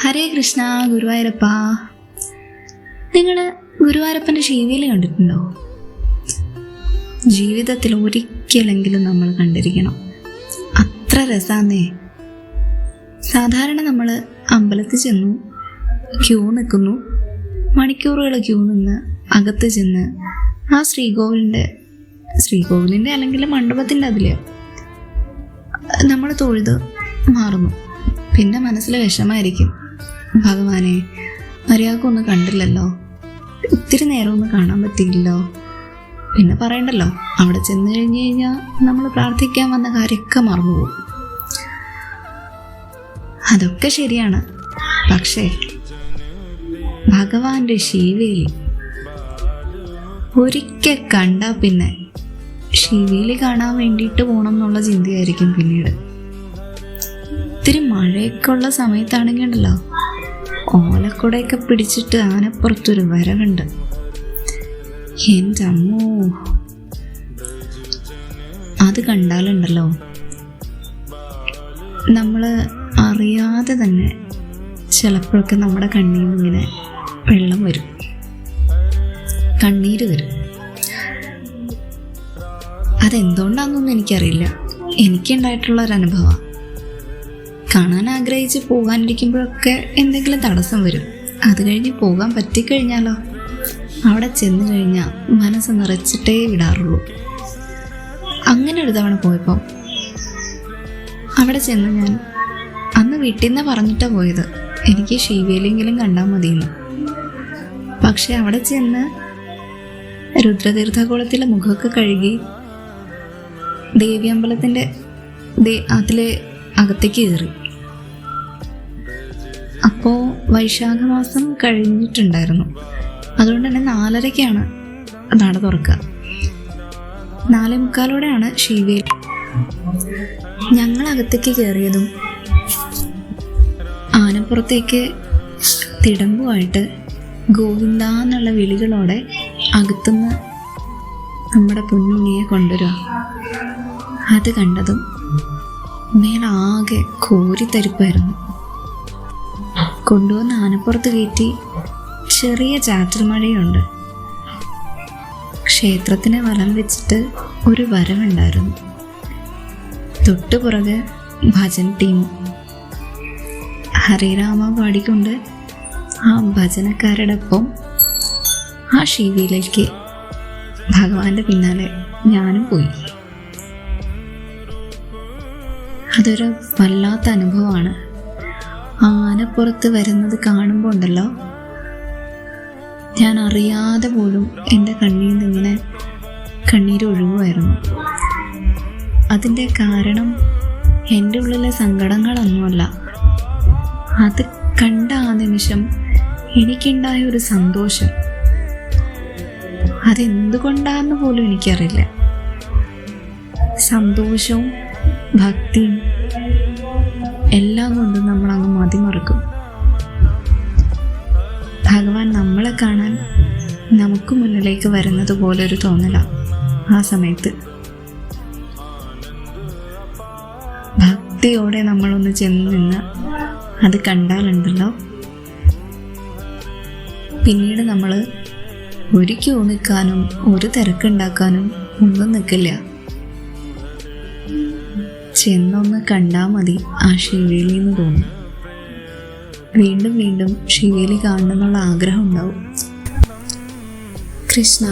ഹരേ കൃഷ്ണ ഗുരുവായൂരപ്പ. നിങ്ങൾ ഗുരുവായൂരപ്പന്റെ ശിവയിൽ കണ്ടിട്ടുണ്ടോ? ജീവിതത്തിൽ ഒരിക്കലെങ്കിലും നമ്മൾ കണ്ടിരിക്കണം. അത്ര രസാന്നേ. സാധാരണ നമ്മൾ അമ്പലത്തിൽ ചെന്നു ക്യൂ നിൽക്കുന്നു മണിക്കൂറുകൾ ക്യൂ നിന്ന് അകത്ത് ചെന്ന് ആ ശ്രീകോവിലിന്റെ ശ്രീകോവിലിന്റെ അല്ലെങ്കിൽ മണ്ഡപത്തിന്റെ അതിൽ നമ്മൾ തൊഴുത് മാറുന്നു. പിന്നെ മനസ്സിൽ വിഷമായിരിക്കും. ഭഗവാനെ മര്യാദക്കൊന്നും കണ്ടില്ലല്ലോ. ഒത്തിരി നേരമൊന്നും കാണാൻ പറ്റിയില്ലല്ലോ. പിന്നെ പറയണ്ടല്ലോ അവിടെ ചെന്ന് കഴിഞ്ഞ് കഴിഞ്ഞാൽ നമ്മൾ പ്രാർത്ഥിക്കാൻ വന്ന കാര്യമൊക്കെ മറന്നുപോകും അതൊക്കെ ശരിയാണ്. പക്ഷേ ഭഗവാന്റെ ശിവേലി ഒരിക്കൽ കണ്ടാൽ പിന്നെ ശിവേലി കാണാൻ വേണ്ടിയിട്ട് പോകണം എന്നുള്ള ചിന്തയായിരിക്കും പിന്നീട്. ഇത്തിരി മഴയൊക്കെ ഉള്ള സമയത്താണെങ്കിൽ ഉണ്ടല്ലോ ഓലക്കുടയൊക്കെ പിടിച്ചിട്ട് ആനപ്പുറത്തൊരു വരവുണ്ട്. എന്റെ അമ്മോ അത് കണ്ടാലുണ്ടല്ലോ. നമ്മൾ അറിയാതെ തന്നെ ചിലപ്പോഴൊക്കെ നമ്മുടെ നിന്ന് ഇങ്ങനെ വെള്ളം വരും. കണ്ണീര് വരും. അതെന്തുകൊണ്ടാണെന്നൊന്നും എനിക്കറിയില്ല. എനിക്കുണ്ടായിട്ടുള്ള ഒരു അനുഭവമാണ് കാണാൻ ആഗ്രഹിച്ച് പോകാനിരിക്കുമ്പോഴൊക്കെ എന്തെങ്കിലും തടസ്സം വരും. അത് കഴിഞ്ഞ് പോകാൻ പറ്റിക്കഴിഞ്ഞാലോ? അവിടെ ചെന്നു കഴിഞ്ഞാൽ മനസ്സ് നിറച്ചിട്ടേ വിടാറുള്ളൂ. അങ്ങനെ ഒരു തവണ പോയപ്പോൾ അവിടെ ചെന്ന് ഞാൻ അന്ന് വീട്ടിൽ നിന്ന് പറഞ്ഞിട്ടാണ് പോയത്. എനിക്ക് ശിവേലെങ്കിലും കണ്ടാൽ മതിയെന്ന്. പക്ഷെ അവിടെ ചെന്ന് രുദ്രതീർത്ഥകുളത്തിലെ മുഖമൊക്കെ കഴുകി ദേവിയമ്പലത്തിന്റെ അതിലെ അകത്തേക്ക് കയറി. അപ്പോൾ വൈശാഖ മാസം കഴിഞ്ഞിട്ടുണ്ടായിരുന്നു. അതുകൊണ്ട് തന്നെ നാലരയ്ക്കാണ് നട തുറക്കുക. നാലേ മുക്കാലോടെയാണ് ശിവേൽ ഞങ്ങൾ അകത്തേക്ക് കയറിയതും ആനപ്പുറത്തേക്ക് തിടമ്പുമായിട്ട് ഗോവിന്ദ എന്നുള്ള വിളികളോടെ അകത്തുനിന്ന് നമ്മുടെ പൊന്നുണ്ണിയെ കൊണ്ടുവരിക. അത് കണ്ടതും മേലാകെ കോരിത്തരിപ്പായിരുന്നു. കൊണ്ടുവന്ന് ആനപ്പുറത്ത് കയറ്റി ചെറിയ ചാറ്റൽ മഴയുണ്ട്. ക്ഷേത്രത്തിന് വലം വെച്ചിട്ട് ഒരു വരവുണ്ടായിരുന്നു. തൊട്ടു പുറകെ ഭജൻ ടീം. ഹരിരാമ പാടിക്കൊണ്ട് ആ ഭജനക്കാരുടെ ഒപ്പം ആ ഷീവിയിലേക്ക് ഭഗവാന്റെ പിന്നാലെ ഞാനും പോയി. അതൊരു വല്ലാത്ത അനുഭവമാണ്. ആനപ്പുറത്ത് വരുന്നത് കാണുമ്പോൾ ഉണ്ടല്ലോ. ഞാൻ അറിയാതെ പോലും എന്റെ കണ്ണിൽ നിന്നിങ്ങനെ കണ്ണീര് ഒഴുകുമായിരുന്നു. അതിന്റെ കാരണം എന്റെ ഉള്ളിലെ സങ്കടങ്ങളൊന്നുമല്ല. അത് കണ്ട ആ നിമിഷം എനിക്കുണ്ടായ ഒരു സന്തോഷം. അതെന്തുകൊണ്ടാന്ന് പോലും എനിക്കറിയില്ല. സന്തോഷവും ഭക്തിയും എല്ലാം കൊണ്ടും നമ്മൾ അങ്ങ് മതിമറക്കും. ഭഗവാൻ നമ്മളെ കാണാൻ നമുക്ക് മുന്നിലേക്ക് വരുന്നത് പോലെ ഒരു തോന്നല ആ സമയത്ത്. ഭക്തിയോടെ നമ്മളൊന്ന് ചെന്ന് നിന്ന് അത് കണ്ടാലുണ്ടല്ലോ. പിന്നീട് നമ്മൾ ഒരുക്കി നിൽക്കാനും ഒരു തിരക്കുണ്ടാക്കാനും ഒന്നും നിൽക്കില്ല ചെന്നൊന്ന് കണ്ടാൽ മതി ആ ശിവേലി എന്ന് തോന്നും. വീണ്ടും വീണ്ടും ശിവേലി കാണണമെന്നുള്ള ആഗ്രഹം ഉണ്ടാവും. കൃഷ്ണ.